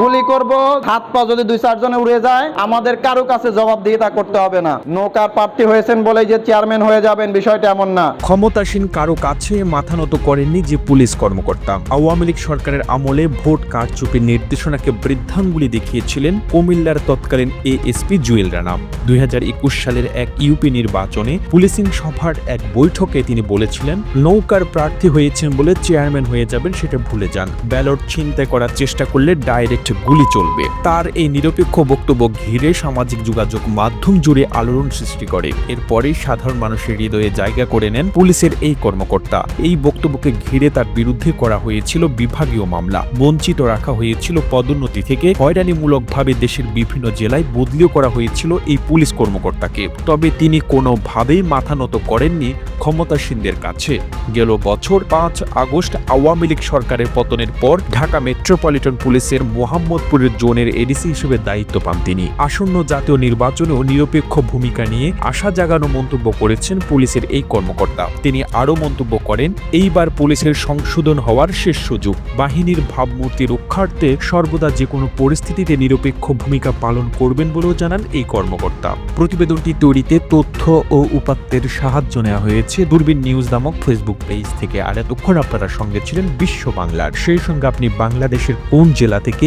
গুলি করব, হাত পা যদি দুই চারজনে উড়ে যায়, আমাদের কারও কাছে জবাবদিহিতা করতে হবে না। নৌকার প্রার্থী হয়েছেন বলে যে চেয়ারম্যান হয়ে যাবেন, বিষয়টা এমন না। ক্ষমতাসীন কারও কাছে মাথা নত করেননি যে পুলিশ কর্মকর্তা। আওয়ামী লীগ সরকারের আমলে ভোট কারচুপির নির্দেশনাকে বৃদ্ধাঙ্গুলি দেখিয়েছিলেন কুমিল্লার তৎকালীন এএসপি জুয়েল রানা। দুই হাজার একুশ সালের এক ইউপি নির্বাচনে পুলিশিং সভার এক বৈঠকে তিনি বলেছিলেন, নৌকার প্রার্থী হয়েছেন বলে চেয়ারম্যান হয়ে যাবেন সেটা ভুলে যান। ব্যালট ছিনতাই করার চেষ্টা করলে ডাইরেক্ট গুলি চলবে। তার এই নিরপেক্ষ বক্তব্য ঘিরে সামাজিক যোগাযোগ মাধ্যম জুড়ে আলোড়ন সৃষ্টি করে। এরপরেই সাধারণ মানুষের হৃদয়ে জায়গা করে নেন পুলিশের এই কর্মকর্তা। এই বক্তব্যকে ঘিরে তার বিরুদ্ধে করা হয়েছিল বিভাগীয় মামলা। বঞ্চিত রাখা হয়েছিল পদোন্নতি থেকে। হয়রানিমূলকভাবে দেশের বিভিন্ন জেলায় বদলিও করা হয়েছিল এই পুলিশ কর্মকর্তাকে। তবে তিনি কোনোভাবেই মাথা নত করেননি ক্ষমতাসীনদের কাছে। গেল বছর পাঁচ আগস্ট আওয়ামী লীগ সরকারের পতনের পর ঢাকা মেট্রোপলিটন পুলিশের মোহাম্মদপুরের জোনের এডিসি হিসেবে দায়িত্ব পান তিনি। আসন্ন জাতীয় নির্বাচনেও নিরপেক্ষ ভূমিকা নিয়ে আশা জাগানো মন্তব্য করেছেন পুলিশের এই কর্মকর্তা। তিনি আরও মন্তব্য করেন, এইবার পুলিশের সংশোধন হওয়ার শেষ সুযোগ। বাহিনীর ভাবমূর্তি রক্ষার্থে সর্বদা যে কোনো পরিস্থিতিতে নিরপেক্ষ ভূমিকা পালন করবেন বলেও জানান এই কর্মকর্তা। প্রতিবেদনটি তৈরিতে তথ্য ও উপাত্তের সাহায্য নেওয়া হয়েছে দূরবীন নিউজ নামক ফেসবুক পেজ থেকে। আর এতক্ষণ আপনারা সঙ্গে ছিলেন বিশ্ব বাংলার। সেই সঙ্গে আপনি বাংলাদেশের কোন জেলা থেকে